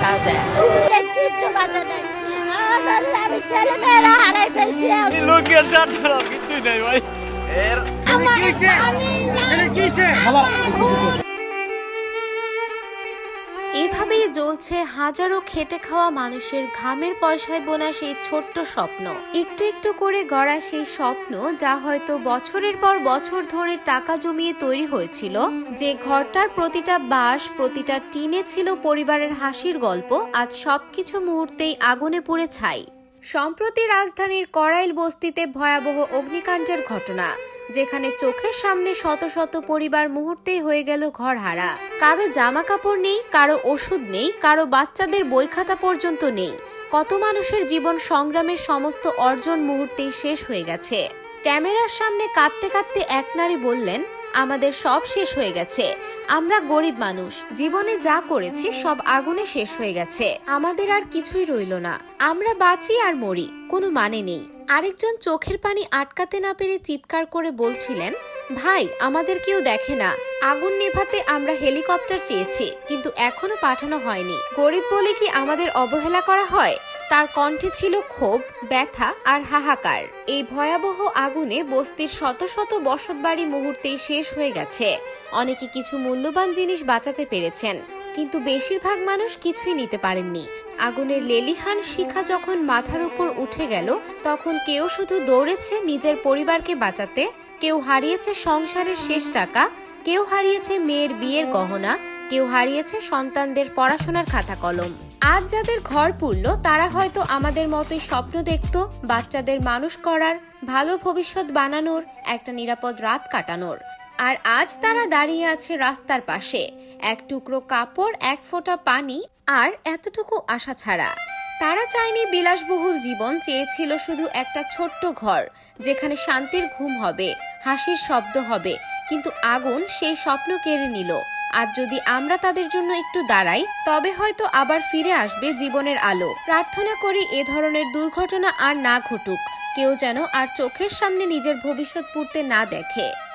তাও দেয় কিচ্ছু বাঁচে নেই আমার আমি ছেলে মেয়েরা হারাই ফেলছি লোকের সাথে কিছুই নেই ভাই এর আমার স্বামী জ্বলছে হাজারো খেটে খাওয়া মানুষের ঘামের পয়সায় বোনা সেই ছোট্ট স্বপ্ন। একটু একটু করে গড়া সেই স্বপ্ন যা হয়তো বছরের পর বছর ধরে টাকা জমিয়ে তৈরি হয়েছিল, যে ঘরটার প্রতিটা বাঁশ, প্রতিটা টিনে ছিল পরিবারের হাসির গল্প, আজ সবকিছু মুহূর্তেই আগুনে পুড়ে ছাই। সম্প্রতি রাজধানীর করাইল বস্তিতে ভয়াবহ অগ্নিকাণ্ডের ঘটনা। যেখানে চোখের সামনে শত শত পরিবার মুহূর্তেই হয়ে গেল ঘর হারা কারও জামা কাপড় নেই, কারও ওষুধ নেই, কারও বাচ্চাদের বই খাতা পর্যন্ত নেই। কত মানুষের জীবন সংগ্রামের সমস্ত অর্জন মুহূর্তেই শেষ হয়ে গেছে। ক্যামেরার সামনে কাঁদতে কাঁদতে এক নারী বললেন, আমাদের সব শেষ হয়ে গেছে। আমরা গরিব মানুষ। জীবনে যা করেছি সব আগুনে শেষ হয়ে গেছে। আমাদের আর কিছুই রইল না। আমরা বাঁচি আর মরি। কোনো মানে নেই। আরেকজন চোখের পানি আটকাতে না পেরে চিৎকার করে বলছিলেন, ভাই, আমাদের কেউ দেখে না। আগুন নেভাতে আমরা হেলিকপ্টার চেয়েছি, কিন্তু এখনও পাঠানো হয়নি। গরিব বলে কি আমাদের অবহেলা করা হয়? তার কণ্ঠে ছিল ক্ষোভ, ব্যথা আর হাহাকার। এই ভয়াবহ আগুনে বস্তির শত শত বসতবাড়ি মুহূর্তেই শেষ হয়ে গেছে। অনেকে কিছু মূল্যবান জিনিস বাঁচাতে পেরেছেন। কিন্তু বেশিরভাগ মানুষ কিছুই নিতে পারেননি। আগুনের লেলিহান শিখা যখন মাথার উপর উঠে গেল, তখন কেউ শুধু দৌড়েছে নিজের পরিবারকে বাঁচাতে, কেউ হারিয়েছে সংসারের শেষ টাকা, কেউ হারিয়েছে মেয়ের বিয়ের গহনা, কেউ হারিয়েছে সন্তানদের পড়াশোনার খাতা কলম। আজ যাদের ঘর পুরল তারা হয়তো আমাদের মতোই স্বপ্ন দেখত, বাচ্চাদের মানুষ করার, ভালো ভবিষ্যৎ বানানোর, একটা নিরাপদ রাত কাটানোর। আর আজ তারা দাঁড়িয়ে আছে রাস্তার পাশে। এক টুকরো কাপড়, এক ফোঁটা পানি আর এতটুকু আশা ছাড়া। তারা চায়নি বিলাসবহুল জীবন চেয়েছিল শুধু একটা ছোট্ট ঘর, যেখানে শান্তির ঘুম হবে, হাসির শব্দ হবে, কিন্তু আগুন সেই স্বপ্ন কেড়ে নিল। আর যদি আমরা তাদের জন্য একটু দাঁড়াই, তবে হয়তো আবার ফিরে আসবে জীবনের আলো। প্রার্থনা করি এ ধরনের দুর্ঘটনা আর না ঘটুক। কেউ যেন আর চোখের সামনে নিজের ভবিষ্যৎ পুড়তে না দেখে।